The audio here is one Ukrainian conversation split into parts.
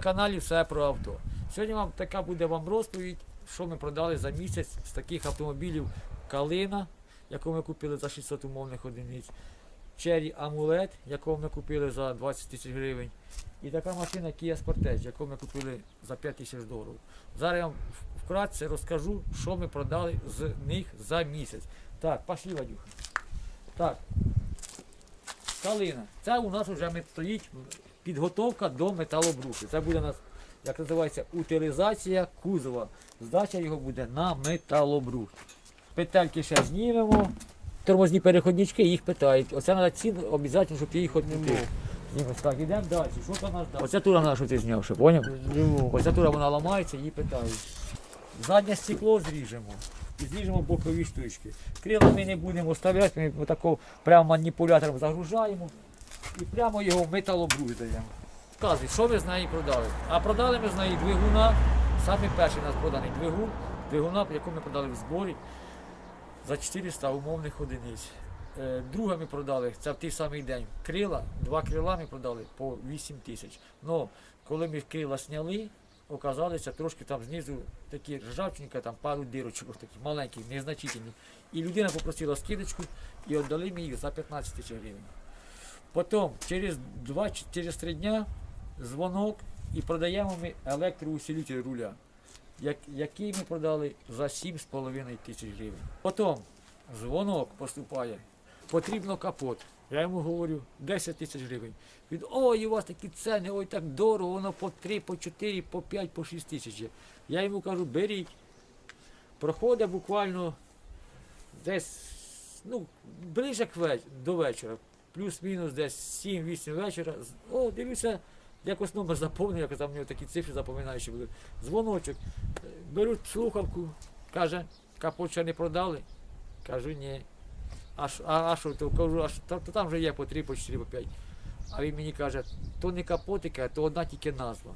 на каналі все про авто. Сьогодні вам така буде вам розповідь, що ми продали за місяць з таких автомобілів Калина, яку ми купили за 600 умовних одиниць, Cherry Амулет, якого ми купили за 20 тисяч гривень. І така машина Kia Sportage, яку ми купили за 5 тисяч доларів. Зараз я вам вкратце розкажу, що ми продали з них за місяць. Так, пошли, Вадюха. Так. Калина. Це у нас вже стоїть підготовка до металобруху. Це буде у нас, як називається, утилізація кузова. Здача його буде на металобрух. Петельки ще знімемо. Тормозні переходнички, їх питають. Оце треба ці обов'язково, щоб ти їх відмітив. Так, йдемо далі. Що там нас далі? Оця тура наша ти зняв, ще, поняв? Зніму. Ось ця тура вона ламається, її питають. Заднє стекло зріжемо і зріжемо бокові штучки. Крила ми не будемо ставляти, ми тако прямо маніпулятором загружаємо і прямо його в даємо. Вказуй, що ви з неї продали? А продали ми з неї двигуна. Саме перший у нас проданий двигун, двигуна, яку ми продали в зборі за 400 умовних одиниць. Е, Друге ми продали, це в той самий день. Крила, два крила ми продали по 8 тисяч. Но коли ми крила сняли, оказалося трошки там знизу такі ржавчинка, там пару дирочок, такі маленькі, незначительні. І людина попросила скидочку і віддали ми їх за 15 тисяч гривень. Потім через 2 чи через дня дзвонок і продаємо ми електроусилитель руля, як, який ми продали за 7,5 тисяч гривень. Потім дзвонок поступає, потрібно капот. Я йому говорю 10 тисяч гривень. Він, ой, у вас такі ціни, ой, так дорого, воно по 3, по 4, по 5, по 6 тисяч. Я йому кажу, беріть. Проходить буквально десь, ну, ближе до вечора, плюс-мінус десь 7-8 вечора. О, дивлюся, якось номер заповнив, якось там у нього такі цифри запоминаючі були. Дзвоночок. Беруть слухавку, каже, капот ще не продали. Кажу, ні. А, а, а що, то кажу, а що, та, то там вже є по 3, по 4, по 5. А він мені каже, то не капотика, то одна тільки назва.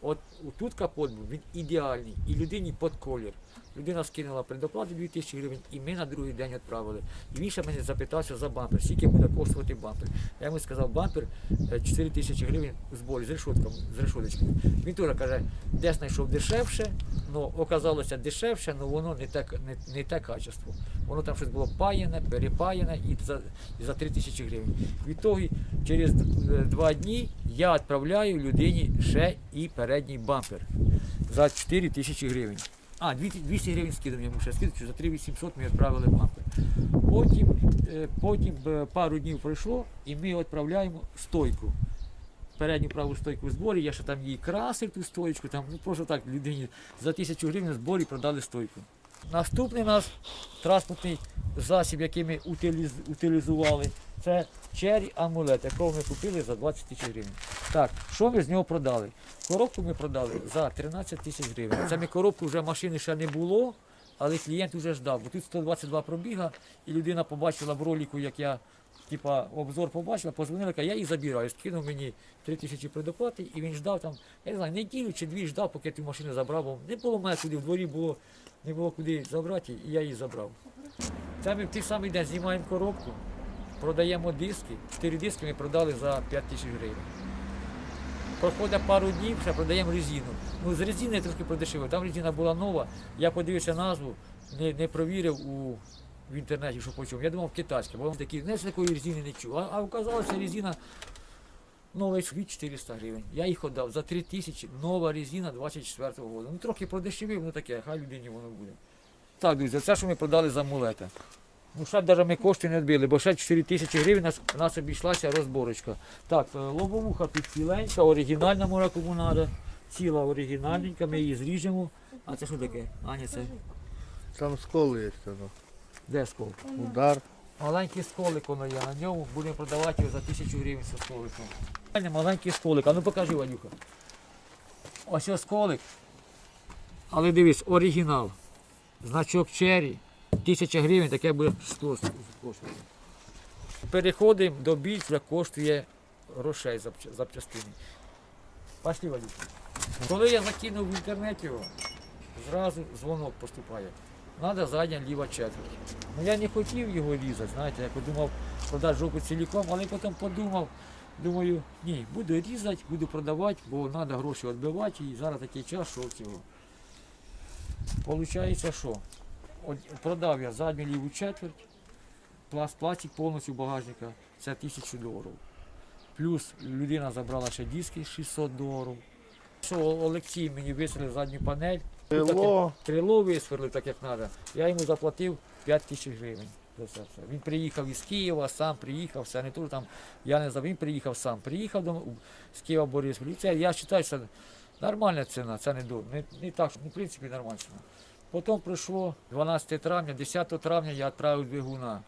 От тут капот був, він ідеальний, і людині під колір. Людина скинула предоплату 2000 гривень, і ми на другий день відправили. І він ще мене запитався за бампер, скільки буде коштувати бампер. Я йому сказав, бампер е, 4 тисячі гривень в зборі з решотком, з решоточкою. Він теж каже, десь знайшов дешевше, але оказалося дешевше, але воно не те, не, не те качество. Воно там щось було паяне, перепаяне і за, і за 3 тисячі гривень. Відтоді через е, два дні я відправляю людині ще і передній бампер за 4 тисячі гривень. А, 200 200 гривень скидом йому ще скидочку, за 3800 ми відправили бампер. Потім, е, потім е, пару днів пройшло і ми відправляємо стойку. Передню праву стойку в зборі, я ще там її красив ту стоечку, там ну, просто так людині за тисячу гривень в зборі продали стойку. Наступний у нас транспортний засіб, який ми утиліз, утилізували, це Cherry Амулет, якого ми купили за 20 тисяч гривень. Так, що ми з нього продали? Коробку ми продали за 13 тисяч гривень. Це ми коробку вже машини ще не було, але клієнт вже ждав. Бо тут 122 пробіга, і людина побачила в ролику, як я типа, обзор побачила, позвонила, я її забираю. Скинув мені 3 тисячі предоплати, і він ждав там, я не знаю, неділю чи дві ждав, поки ту машину забрав, бо не було мене туди, в дворі було, не було куди забрати, і я її забрав. Це ми в той самий день знімаємо коробку, продаємо диски. Чотири диски ми продали за 5 тисяч гривень. Проходить пару днів, ще продаємо резину. Ну, з резини трошки продешевив. Там резина була нова. Я подивився назву, не, не провірив у, в інтернеті, що по чому. Я думав китайська, бо такі, знаєш, такої резини не чув. А, а оказалося резина новий світ 400 гривень. Я їх віддав за 3 тисячі, нова резина 24-го року. Ну трохи продешевив, ну таке, хай людині воно буде. Так, друзі, це що ми продали за амулета. Ну, ще навіть ми кошти не відбили, бо ще 4 тисячі гривень нас, нас обійшлася розборочка. Так, е, лобовуха тут ціленька, оригінальна мора кому треба. Ціла оригінальненька, ми її зріжемо. А це що таке? Аня, це Там сколи є воно. де скол? Удар. Маленький сколик воно є, на ньому будемо продавати його за тисячу гривень зі сколиком. Маленький сколик, а ну покажи, Вадюха. Ось ось сколик. Але дивись, оригінал. Значок Cherry. Тисяча гривень, таке буде коштувати. Переходимо до більш, вже коштує грошей запчастини. Пошли, Вадюха. Коли я закинув в інтернеті зразу дзвонок поступає. Надо задня ліва четверть. Ну я не хотів його різати, знаєте, я подумав продати жопу ціліком, але потім подумав, Думаю, ні, буду різати, буду продавати, бо треба гроші відбивати, і зараз такий час, що цього. Получається, що? Продав я задню ліву четверть, пласт, пластик повністю багажника, це 1000 доларів. Плюс людина забрала ще диски 600 доларів. Що Олексій мені висверлив задню панель, Крило. крило висверлив так, як треба. Я йому заплатив 5 тисяч гривень. За це все. Він приїхав із Києва, сам приїхав, все не то там, я не знаю, він приїхав сам. Приїхав до, з Києва Борисполь. Це, я вважаю, це нормальна ціна, це не, не, не так, що, ну, в принципі, нормальна ціна. Потім прийшло 12 травня, 10 травня я відправив двигуна.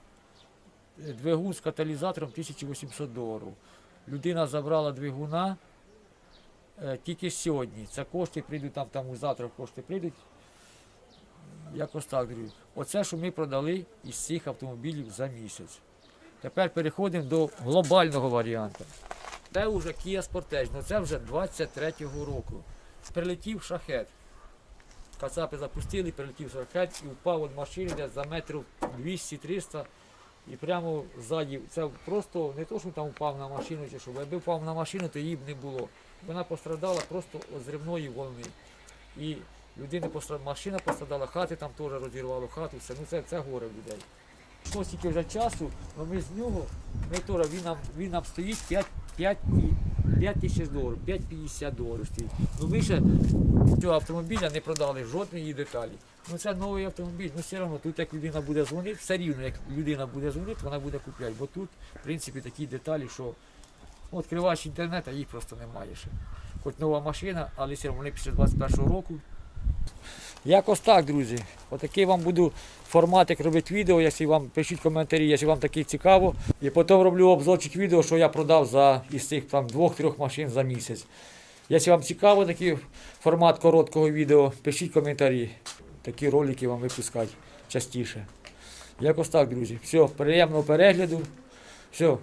Двигун з каталізатором 1800 доларів. Людина забрала двигуна е, тільки сьогодні. Це кошти прийдуть там, там завтра кошти прийдуть. Якось так, друзі. Оце, що ми продали із цих автомобілів за місяць. Тепер переходимо до глобального варіанту. Це вже Kia Sportage, ну це вже 23-го року. Прилетів шахет. Кацапи запустили, прилетів шахет і впав від машини десь за метрів 200-300 і прямо ззаді. Це просто не то, що там впав на машину чи що, якби впав на машину, то її б не було. Вона пострадала просто від зривної волни. І людина пострадала, машина пострадала, хати там теж розірвало хату, все. Ну це, це горе в людей. Що стільки вже часу, але ми з нього, ми теж, він нам, він нам стоїть 5, 5, і 5 тисяч доларів, 5,50 доларів стоїть. Ну ми цього автомобіля не продали жодної деталі. Ну це новий автомобіль, ну все одно тут як людина буде дзвонити, все рівно як людина буде дзвонити, вона буде купляти. Бо тут, в принципі, такі деталі, що відкриваєш інтернет, а їх просто немає ще. Хоч нова машина, але все одно вони після 21-го року. Якось так, друзі. Отакий вам буду форматик робити відео, якщо вам пишіть коментарі, якщо вам таке цікаво. І потім роблю обзорчик відео, що я продав за із цих там двох-трьох машин за місяць. Якщо вам цікаво такий формат короткого відео, пишіть коментарі. Такі ролики вам випускати частіше. Якось так, друзі. Все, приємного перегляду. Все,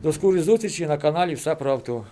до скорої зустрічі на каналі Все про авто.